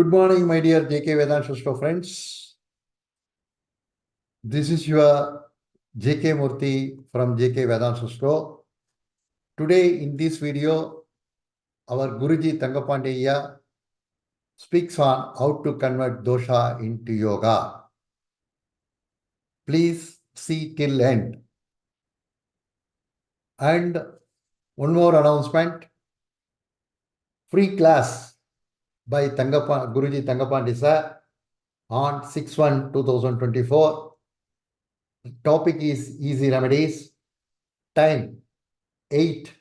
Good morning, my dear JK Vedant Shastro friends. This is your JK Murthy from JK Vedant Shastro. Today in this video, our Guruji Tangapandeya speaks on how to convert dosha into yoga. Please see till end. And one more announcement. Free class by Tangapa, Guruji Tangapandi sir on 6-1-2024. Topic is easy remedies. Time 8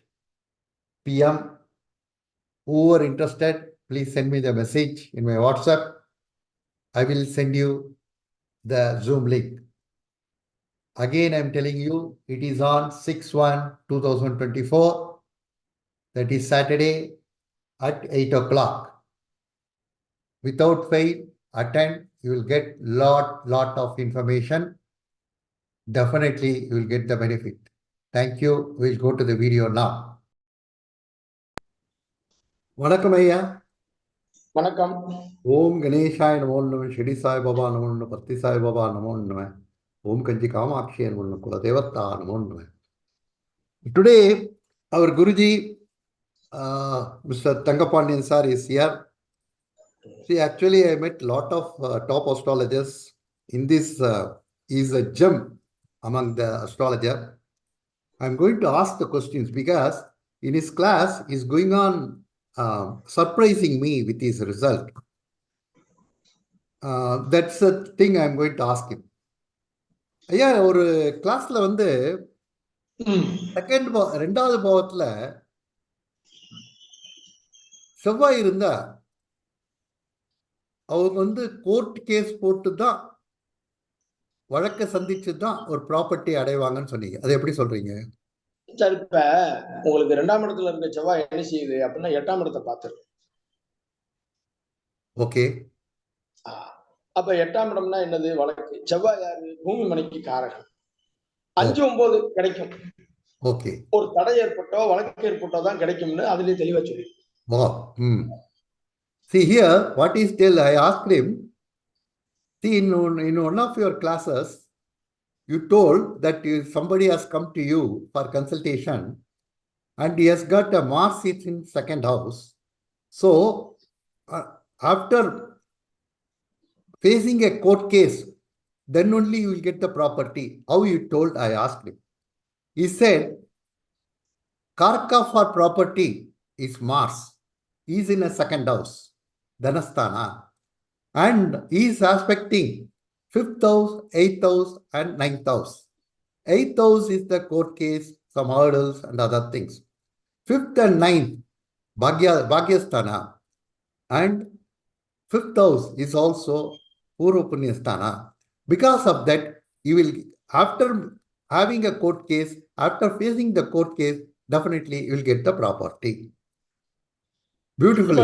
p.m. Who are interested, please send me the message in my WhatsApp. I will send you the Zoom link. Again, I'm telling you, it is on 6-1-2024. That is Saturday at 8 o'clock. Without fail, attend, you will get lot, lot of information. Definitely, you will get the benefit. Thank you. We'll go to the video now. வணக்கம் ஐயா வணக்கம் ஓம் கணேஷாய நமோ நம shitty Sai Baba நமோ நம பத்தி சாய் பாபா நமோ நம ஓம் கஞ்சி காமாட்சி நமோ நம குலதேவத்தா நமோ நம today our Guruji mister Thangapandian sir is here See, actually, I met a lot of uh, top astrologers. In this, uh, is a gem among the astrologer. I'm going to ask the questions because in his class, he's going on uh, surprising me with his result. Uh, that's the thing I'm going to ask him. ஐயா ஒரு கிளாஸ்ல வந்து second ரெண்டாவது பாவத்துல செவ்வாய் இருந்தா அவங்க வந்து கோர்ட் கேஸ் போட்டு தான் வழக்கை சந்திச்சு தான் ஒரு ப்ராப்பர்ட்டி அடைவாங்கன்னு சொன்னீங்க. அதை எப்படி சொல்றீங்க? சார் இப்ப உங்களுக்கு ரெண்டாம் இடத்துல இருக்க செவ்வாய் என்ன செய்யுது அப்படின்னா எட்டாம் இடத்தை பார்த்துரு ஓகே. அப்ப எட்டாம் இடம்னா என்னது? வழக்கு. செவ்வாய் யாரு? பூமி மனைக்கு காரகம் அஞ்சு ஒன்பது கிடைக்கும். ஓகே. ஒரு தடை ஏற்பட்டோ வழக்கு ஏற்பட்டோ தான் கிடைக்கும்னு அதுலயே தெளிவா சொல்லி See here, what is tell, I asked him, see in, in one of your classes, you told that somebody has come to you for consultation and he has got a Mars seat in second house. So, uh, after facing a court case, then only you will get the property. How you told, I asked him. He said, Karka for property is Mars. He is in a second house, Dhanasthana. And is aspecting fifth house, eighth house, and ninth house. Eighth house is the court case, some hurdles and other things. Fifth and ninth, Bhagya, Bhagyasthana. And fifth house is also Purva Punyasthana. Because of that, you will, after having a court case, after facing the court case, definitely you will get the property. Beautiful.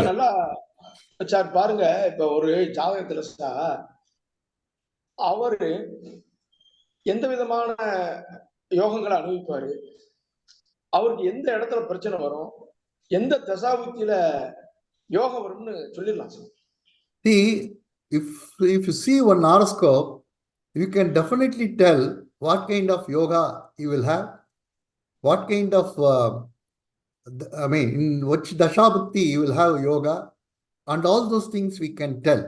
இப்ப நல்லா sir பாருங்க இப்ப ஒரு ஜாதகத்துல sir அவரு எந்த விதமான யோகங்களை அனுபவிப்பாரு அவருக்கு எந்த இடத்துல பிரச்சனை வரும் எந்த தசாபுத்தியில யோகம் வரும்னு சொல்லிடலாம் sir See, if if you see one horoscope, you can definitely tell what kind of yoga you will have, what kind of, uh, th- I mean, in which dashabhakti you will have yoga, and all those things we can tell.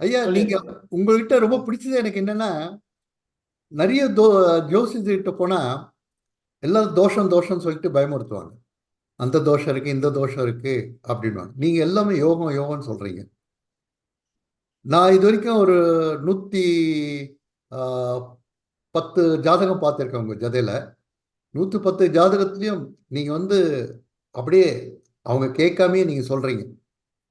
ஐயா நீங்க உங்ககிட்ட ரொம்ப பிடிச்சது எனக்கு என்னன்னா நிறைய தோ ஜோசியர்கிட்ட போனா எல்லாரும் தோஷம் தோஷம் சொல்லிட்டு பயமுறுத்துவாங்க. அந்த தோஷம் இருக்கு இந்த தோஷம் இருக்கு அப்படின்வாங்க நீங்க எல்லாமே யோகம் யோகம்னு சொல்றீங்க. நான் இது வரைக்கும் ஒரு நூத்தி பத்து ஜாதகம் பார்த்துருக்கேன் உங்க ஜதையில. நூத்தி பத்து ஜாதகத்திலையும் நீங்க வந்து அப்படியே அவங்க கேட்காமயே நீங்க சொல்றீங்க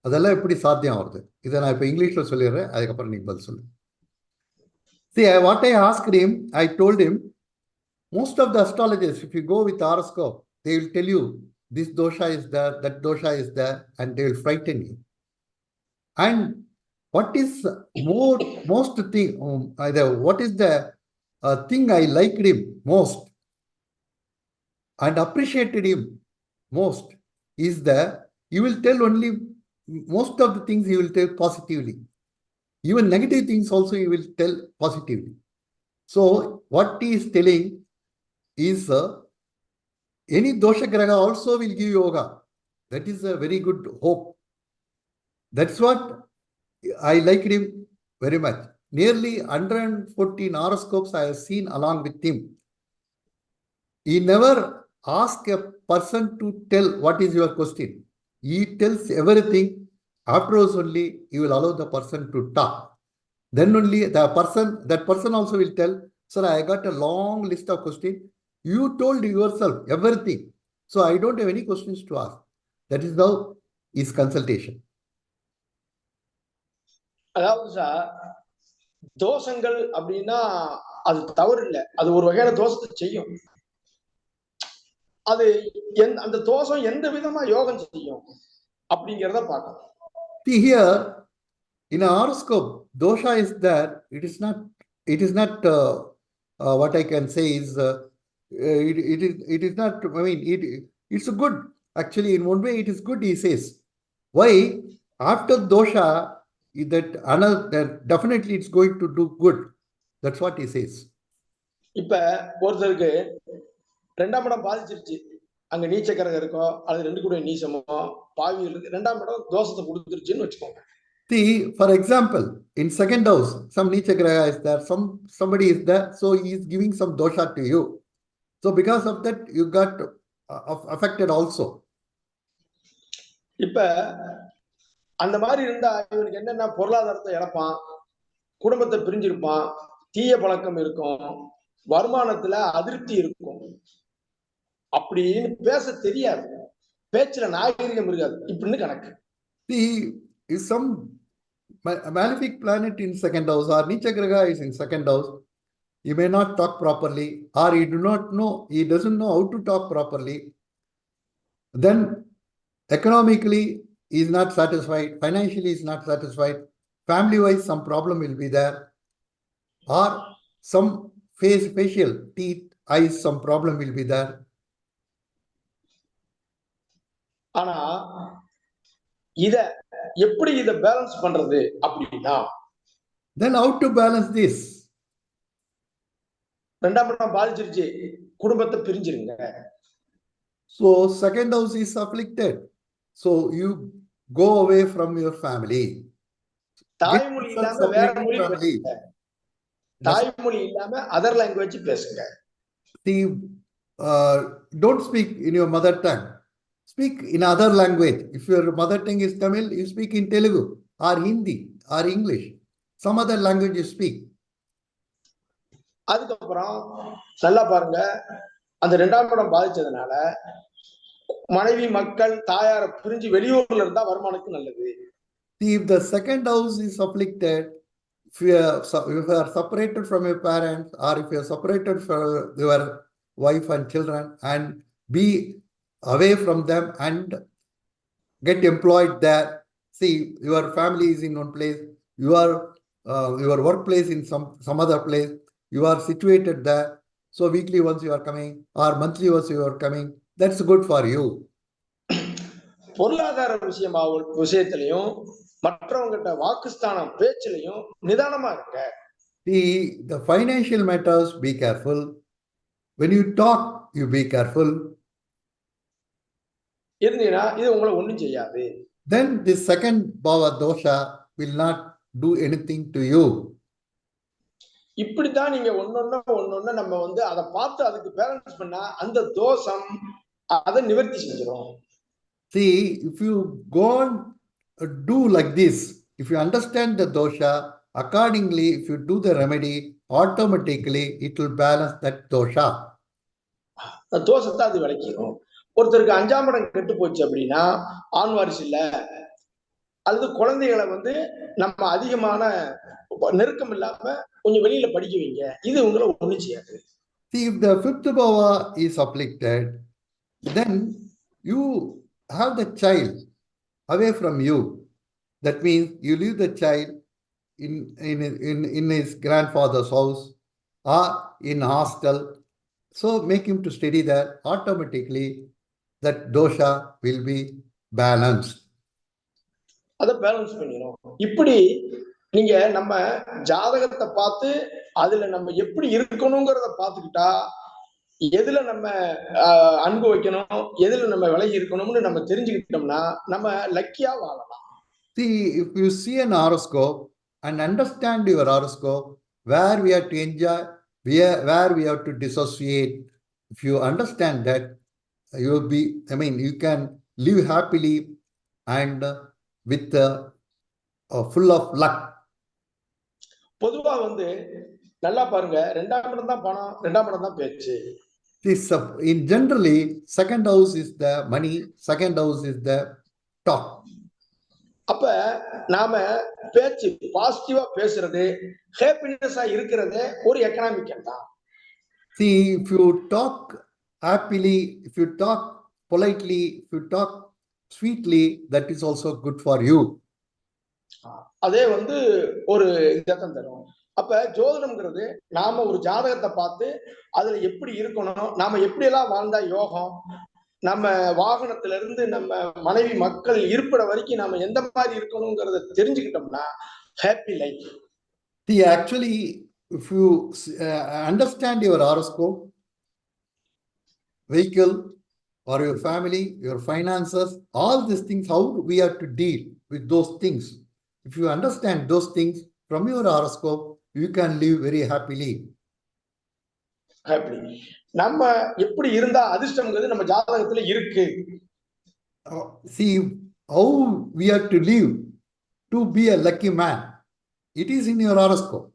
அதெல்லாம் எப்படி சாத்தியம் ஆகுது இதை நான் இப்போ இங்கிலீஷ்ல சொல்லிடுறேன் அதுக்கப்புறம் நீங்க பதில் சொல்லுங்க See, I- what I asked him, I told him, most of the astrologers, if you go with horoscope, they will tell you this dosha is there, that dosha is there, and they will frighten you. And what is more, most thing, um, either what is the uh, thing I liked him most and appreciated him most is that you will tell only most of the things you will tell positively. Even negative things also you will tell positively. So what he is telling is uh, any dosha graha also will give yoga. That is a very good hope. That's what I liked him very much. Nearly 114 horoscopes I have seen along with him. He never asked a person to tell what is your question. He tells everything. Afterwards only he will allow the person to talk. Then only the person, that person also will tell, sir, I got a long list of questions. You told yourself everything. So I don't have any questions to ask. That is now his consultation. அதாவது sir தோஷங்கள் அப்படின்னா அது தவறு இல்லை அது ஒரு வகையான தோஷத்தை செய்யும் அது எந் அந்த தோஷம் எந்த விதமா யோகம் செய்யும் அப்படிங்கிறத பார்க்கணும் See here, in a horoscope, dosha is there. It is not. It is not. Uh, uh, what I can say is. Uh, uh, it, it is. It is not. I mean, it. It's good. Actually, in one way, it is good. He says. Why? After dosha, that another. That definitely, it's going to do good. That's what he says. இப்ப ஒருத்தருக்கு ரெண்டாம் இடம் பாதிச்சிருச்சு அங்க நீச்ச கிரகம் இருக்கோ அல்லது ரெண்டு கூட நீசமோ பாவிகள் இருக்கு ரெண்டாம் இடம் தோஷத்தை கொடுத்துருச்சுன்னு வச்சுக்கோங்க See, for example, in second house, some Nicha Graha is there, some somebody is there, so he is giving some dosha to you. So because of that, you got uh, aff- affected also. இப்ப அந்த மாதிரி இருந்தா இவனுக்கு என்னன்னா பொருளாதாரத்தை இழப்பான் குடும்பத்தை பிரிஞ்சிருப்பான் தீய பழக்கம் இருக்கும் வருமானத்துல அதிருப்தி இருக்கும் அப்படின்னு பேச தெரியாது பேச்சுல நாகரிகம் இருக்காது இப்படின்னு கணக்கு See, if some ma- malefic planet in second house or Nicha Graha is in second house, he may not talk properly or he do not know, he doesn't know how to talk properly. Then economically, he is not satisfied, financially he is not satisfied, family-wise, some problem will be there. Or some face, facial, teeth, eyes, some problem will be there. ஆனா இத எப்படி இத balance பண்றது அப்படின்னா Then how to balance this? ரெண்டாம் இடம் பாதிச்சிருச்சு குடும்பத்தை பிரிஞ்சிருங்க So second house is afflicted. So you go away from your family. தாய்மொழி இல்லாம வேற மொழி தாய்மொழி இல்லாம அதர் லாங்குவேஜ் பேசுங்க uh, don't speak in your mother tongue. Speak in other language. If your mother tongue is Tamil, you speak in Telugu or Hindi or English. Some other language you speak. அதுக்கப்புறம் நல்லா பாருங்க அந்த ரெண்டாம் இடம் பாதிச்சதுனால மனைவி மக்கள் தாயார பிரிஞ்சு வெளியூர்ல இருந்தா வருமானத்துக்கு நல்லது if the second house is afflicted, if you are, if you are separated from your parents or if you are separated from your wife and children and be away from them and get employed there. See, your family is in one place, your uh, your workplace in some some other place. You are situated there. So weekly once you are coming or monthly once you are coming. That's good for you. பொருளாதார விஷயமா விஷயத்திலையும் மற்றவங்கிட்ட வாக்குஸ்தானம் பேச்சிலையும் நிதானமா இருங்க See, the financial matters, be careful. When you talk, you be careful. இருந்தீங்கன்னா இது உங்களை ஒண்ணும் செய்யாது Then the second bhava dosha will not do anything to you. இப்படித்தான் நீங்க ஒன்னொன்னு ஒன்னொன்னு நம்ம வந்து அதை பார்த்து அதுக்கு பேலன்ஸ் பண்ணா அந்த தோஷம் அதை நிவர்த்தி செஞ்சிடும் See, if you go on uh, do like this, if you understand the dosha, accordingly, if you do the remedy, automatically it will balance that dosha. அந்த தோஷத்தை அது விளக்கிடும் ஒருத்தருக்கு அஞ்சாம் இடம் கெட்டு போச்சு அப்படின்னா ஆண் வாரிசு இல்லை அல்லது குழந்தைகளை வந்து நம்ம அதிகமான நெருக்கம் இல்லாம கொஞ்சம் வெளியில படிக்க வைங்க இது உங்களை ஒண்ணு செய்யாது See, if the fifth bhava is afflicted, then you have the child away from you. That means you leave the child in, in, in, in his grandfather's house or in hostel. So make him to study there. Automatically, that dosha will be balanced. அதை balance பண்ணிடும் இப்படி நீங்க நம்ம ஜாதகத்தை பார்த்து அதுல நம்ம எப்படி இருக்கணுங்கிறத பார்த்துக்கிட்டா எதுல நம்ம அன்பு வைக்கணும் எதுல நம்ம விலகி இருக்கணும்னு நம்ம தெரிஞ்சுக்கிட்டோம்னா நம்ம லக்கியா வாழலாம் See, if you see an horoscope and understand your horoscope, where we have to enjoy, where, where we have to dissociate, if you understand that, you will be, I mean, you can live happily and uh, with uh, uh, full of luck. பொதுவா வந்து நல்லா பாருங்க ரெண்டாம் இடம் தான் பணம் ரெண்டாம் இடம் தான் பேச்சு This, uh, in generally, second house is the money, second house is the talk. அப்ப நாம பேச்சு பாசிட்டிவா பேசுறது ஹாப்பினஸா இருக்கிறதே ஒரு எக்கனாமிக்கல் தான் See, if you talk happily, if you talk politely, if you talk sweetly, that is also good for you. அதே வந்து ஒரு இதைத்தான் தரும் அப்ப ஜோதிடம்ங்கிறது நாம ஒரு ஜாதகத்தை பார்த்து அதுல எப்படி இருக்கணும் நாம எப்படி எல்லாம் வாழ்ந்தா யோகம் நம்ம வாகனத்துல இருந்து நம்ம மனைவி மக்கள் இருப்பிட வரைக்கும் நாம எந்த மாதிரி இருக்கணுங்கிறத தெரிஞ்சுக்கிட்டோம்னா happy life actually, if you uh, understand your horoscope, vehicle, or your family, your finances, all these things, how we have to deal with those things. If you understand those things from your horoscope, you can live very happily. Happy நம்ம எப்படி இருந்தா அதிர்ஷ்டம்ங்கிறது நம்ம ஜாதகத்துல இருக்கு Uh, see how we have to live to be a lucky man. It is in your horoscope.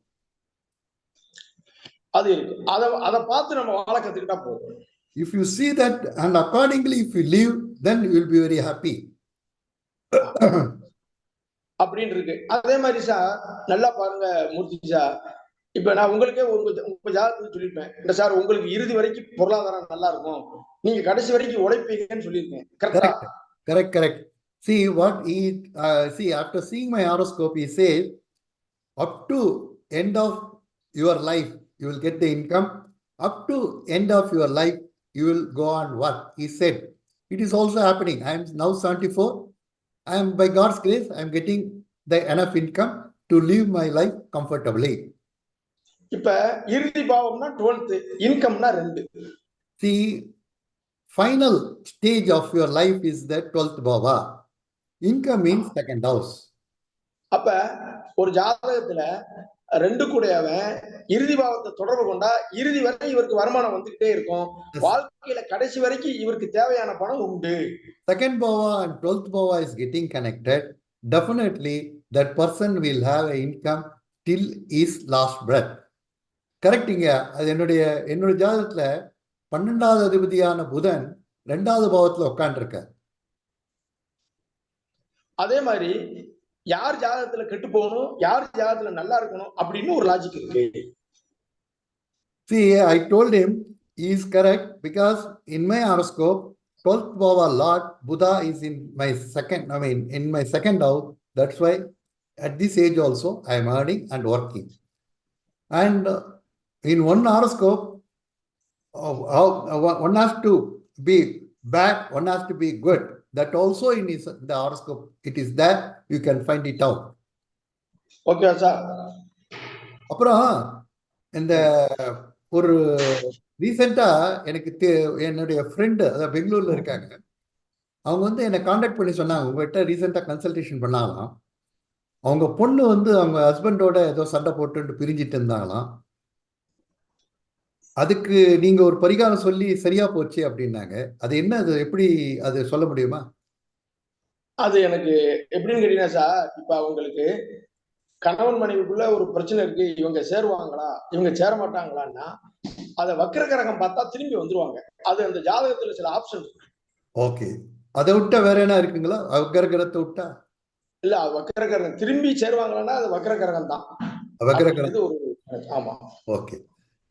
அது இருக்கு அதை அதை பார்த்து நம்ம வாழ கத்துக்கிட்டா போதும் If you see that and accordingly, if you live, then you will be very happy. அப்படின்னு இருக்கு அதே மாதிரி சார் நல்லா பாருங்க மூர்த்தி சார் இப்ப நான் உங்களுக்கே உங்க உங்க ஜாதகத்துக்கு சொல்லியிருப்பேன் இல்ல சார் உங்களுக்கு இறுதி வரைக்கும் பொருளாதாரம் நல்லா இருக்கும் நீங்க கடைசி வரைக்கும் உழைப்பீங்கன்னு சொல்லியிருக்கேன் கரெக்டா. See what he, uh, see, after seeing my horoscope, he says, up to end of your life, you will get the income. Up to end of your life, you will go on work. He said, it is also happening. I am now 74. I am, by God's grace, I am getting the enough income to live my life comfortably. இப்ப இறுதி பாவம்னா twelfth இன்கம்னா ரெண்டு See, final stage of your life is the 12th bhava. Income means second house. அப்ப ஒரு ஜாதகத்துல ரெண்டு கூடையவன் இறுதி பாவத்தை தொடர்பு கொண்டா இறுதி வரை இவருக்கு வருமானம் வந்துகிட்டே இருக்கும். வாழ்க்கையில கடைசி வரைக்கும் இவருக்கு தேவையான பணம் உண்டு. Second bhava and 12th bhava is getting connected, definitely that person will have an income till his last breath. கரெக்டுங்க அது என்னுடைய என்னுடைய ஜாதகத்துல பன்னெண்டாவது அதிபதியான புதன் ரெண்டாவது பாவத்துல உட்காந்துருக்க அதே மாதிரி யார் ஜாதகத்துல கெட்டு போகணும் யார் ஜாதகத்துல நல்லா இருக்கணும் அப்படின்னு ஒரு லாஜிக் இருக்கு See, I told him he is correct because in my horoscope, 12th bhava Lord Buddha is in my second, I mean, in my second house. That's why at this age also I am earning and working. And in one horoscope, how- one has to be bad, one has to be good. That also in his, the horoscope, it is there, you can find it out. Okay sir அப்புறம் இந்த ஒரு ரீசெண்டா எனக்கு என்னுடைய friend அதாவது பெங்களூர்ல இருக்காங்க. அவங்க வந்து என்னை காண்டாக்ட் பண்ணி சொன்னாங்க. உங்ககிட்ட ரீசெண்டா கன்சல்டேஷன் பண்ணாங்களாம். அவங்க பொண்ணு வந்து அவங்க ஹஸ்பண்டோட ஏதோ சண்டை போட்டுட்டு பிரிஞ்சிட்டு இருந்தாங்களாம். அதுக்கு நீங்க ஒரு பரிகாரம் சொல்லி சரியா போச்சு அப்படின்னாங்க. அது என்ன அது எப்படி அது சொல்ல முடியுமா? அது எனக்கு எப்படின்னு கேட்டீங்கன்னா சார் இப்ப அவங்களுக்கு கணவன் மனைவிக்குள்ள ஒரு பிரச்சனை இருக்கு. இவங்க சேருவாங்களா? இவங்க சேர மாட்டாங்களான்னா அதை வக்கர கிரகம் பார்த்தா திரும்பி வந்துருவாங்க. அது அந்த ஜாதகத்துல சில ஆப்ஷன் இருக்கு. ஓகே. அதை விட்டா வேற என்ன இருக்குங்களா? அகரகரத்தை விட்டா? இல்ல வக்கர கிரகம் திரும்பி சேருவாங்களான்னா அது வக்கர கிரகம் தான் அப்படின்றது ஒரு ஆமா. Okay.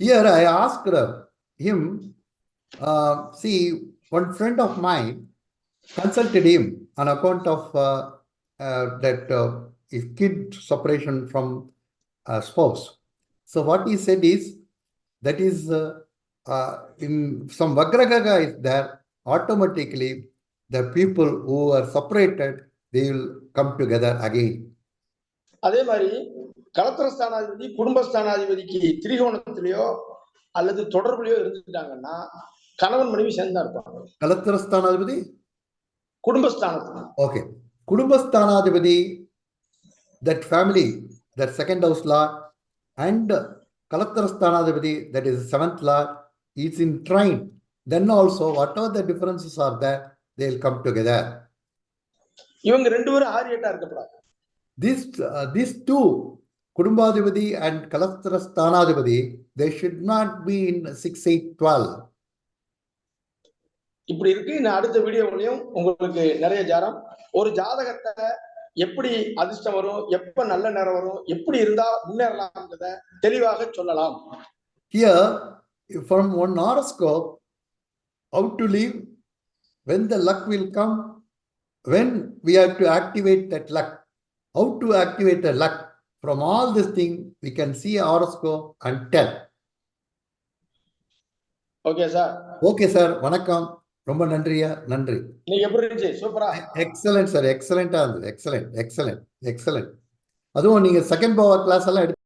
Here I asked her, him, uh, see, one friend of mine consulted him on account of uh, uh, that uh, his kid separation from uh, spouse. So what he said is, that is, uh, uh, in some Vagragaga is there, automatically the people who are separated, they will come together again. அதே மாதிரி கலத்திரஸ்தானாதிபதி குடும்பஸ்தானாதிபதிக்கு திரிகோணத்திலேயோ அல்லது தொடர்புலயோ இருந்துட்டாங்கன்னா கணவன் மனைவி சேர்ந்தா இருப்பாங்க Kalatrasthanadipati? குடும்பஸ்தானத்துல Okay. Kudumbasthanadipati, that family, that second house lord, and Kalatrasthanadipati, that is the seventh lord, is in trine. Then also, whatever the differences are there, they will come together. இவங்க ரெண்டு பேரும் ஆரியட்டா இருக்கக்கூடாது These, uh, these two, Kudumbadipati and Kalatrasthanadipati, they should not be in six, eight, twelve. இப்படி இருக்கு நான் அடுத்த வீடியோவிலையும் உங்களுக்கு நிறைய ஜாரம் ஒரு ஜாதகத்தை எப்படி அதிர்ஷ்டம் வரும் எப்ப நல்ல நேரம் வரும் எப்படி இருந்தா முன்னேறலாம்ன்றத தெளிவாக சொல்லலாம் Here, from one horoscope, how to live, when the luck will come, when we have to activate that luck, how to activate the luck. From all this thing, we can see a horoscope and tell. Okay sir Okay, sir, வணக்கம். ரொம்ப நன்றியா நன்றி. நீங்க எப்படி இருந்துச்சு? சூப்பரா. Excellent sir எக்ஸலண்டா இருந்தது. Excellent excellent excellent அதுவும் நீங்க செகண்ட் பவர் கிளாஸ் எல்லாம் எடுத்து